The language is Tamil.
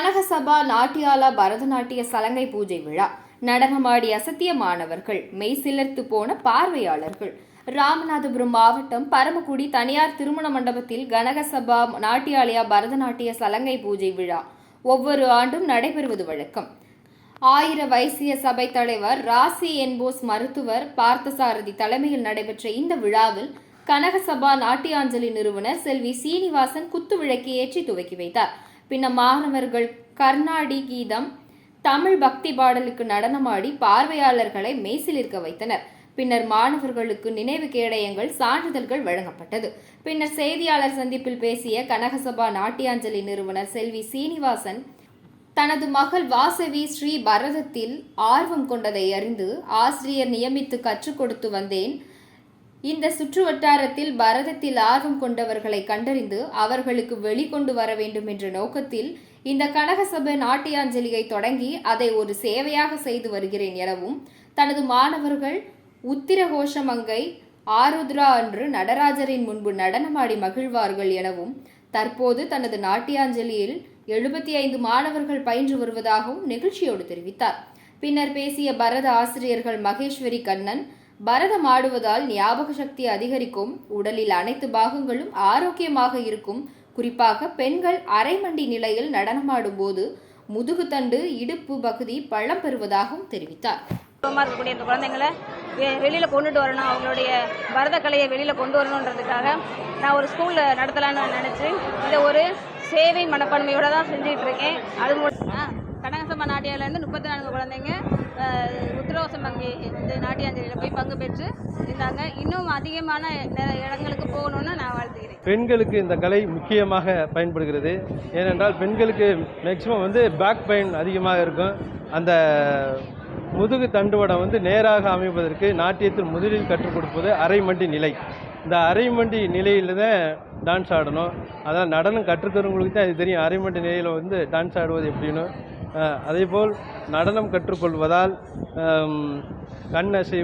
கனகசபா நாட்டியாலா பரதநாட்டிய சலங்கை பூஜை விழா. நடனமாடி அசத்திய மாணவர்கள் மெய் சிலர்த்து போன பார்வையாளர்கள். ராமநாதபுரம் மாவட்டம் பரமக்குடி தனியார் திருமண மண்டபத்தில் கனகசபா நாட்டியாலயா பரதநாட்டிய சலங்கை பூஜை விழா. ஒவ்வொரு ஆண்டும் நடைபெறுவது வழக்கம். ஆயிர வைசிய சபை தலைவர் ராசி என்போஸ் மருத்துவர் பார்த்தசாரதி தலைமையில் நடைபெற்ற இந்த விழாவில் கனகசபா நாட்டியாஞ்சலி நிறுவனர் செல்வி சீனிவாசன் குத்து விளக்கி ஏற்றி துவக்கி வைத்தார். பின்னர் மாணவர்கள் கர்நாடி கீதம் தமிழ் பக்தி பாடலுக்கு நடனமாடி பார்வையாளர்களை மெய்சிலிருக்க வைத்தனர். பின்னர் மாணவர்களுக்கு நினைவு கேடயங்கள் சான்றிதழ்கள் வழங்கப்பட்டது. பின்னர் செய்தியாளர் சந்திப்பில் பேசிய கனகசபா நாட்டியாஞ்சலி நிறுவனர் செல்வி சீனிவாசன் தனது மகள் வாசவி ஸ்ரீ பரதத்தில் ஆர்வம் கொண்டதை அறிந்து ஆசிரியர் நியமித்து கற்றுக் கொடுத்து வந்தேன். இந்த சுற்று வட்டாரத்தில் பரதத்தில் ஆர்வம் கொண்டவர்களை கண்டறிந்து அவர்களுக்கு வெளிக்கொண்டு வர வேண்டும் என்ற நோக்கத்தில் இந்த கனகசபை நாட்டியாஞ்சலியை தொடங்கி அதை ஒரு சேவையாக செய்து வருகிறேன் எனவும் தனது மாணவர்கள் உத்திரகோஷமங்கை ஆருத்ரா அன்று நடராஜரின் முன்பு நடனமாடி மகிழ்வார்கள் எனவும் தற்போது தனது நாட்டியாஞ்சலியில் எழுபத்தி ஐந்து மாணவர்கள் பயின்று வருவதாகவும் நிகழ்ச்சியோடு தெரிவித்தார். பின்னர் பேசிய பரத ஆசிரியர்கள் மகேஸ்வரி கண்ணன் பரதம் ஆடுவதால் ஞாபக சக்தி அதிகரிக்கும். உடலில் அனைத்து பாகங்களும் ஆரோக்கியமாக இருக்கும். குறிப்பாக பெண்கள் அரைமண்டி நிலையில் நடனமாடும் போது முதுகுத்தண்டு இடுப்பு பகுதி பள்ளம் பெறுவதாகவும் தெரிவித்தார். இருக்கக்கூடிய இந்த குழந்தைங்களை வெ- வெளியில கொண்டுட்டு வரணும். அவங்களுடைய பரதக்கலையை வெளியில கொண்டு வரணுன்றதுக்காக நான் ஒரு ஸ்கூல்ல நடத்தலான்னு நினைச்சு இதை ஒரு சேவை மனப்பான்மையோட தான் செஞ்சுட்டு இருக்கேன். அது மூலம் ஆ, நாட்டியாலேருந்து முப்பத்தி நான்கு குழந்தைங்க உத்திரவாசம் வங்கி இந்த நாட்டியாஞ்சலியில் போய் பங்கு பெற்று இருந்தாங்க. இன்னும் அதிகமான இடங்களுக்கு போகணும்னு நான் வாழ்த்துகிறேன். பெண்களுக்கு இந்த கலை முக்கியமாக பயன்படுகிறது. ஏனென்றால் பெண்களுக்கு மேக்சிமம் வந்து பேக் பெயின் அதிகமாக இருக்கும். அந்த முதுகு தண்டுவடம் வந்து நேராக அமைப்பதற்கு நாட்டியத்தில் முதலில் கற்றுக் கொடுப்பது அரைமண்டி நிலை. இந்த அரைமண்டி நிலையில் தான் டான்ஸ் ஆடணும். அதான் நடனம் கற்றுக்கிறவங்களுக்கு தான் அது தெரியும். அரைமண்டி நிலையில் வந்து டான்ஸ் ஆடுவது எப்படின்னு. அதேபோல் நடனம் கற்றுக்கொள்வதால் கண் அசைவு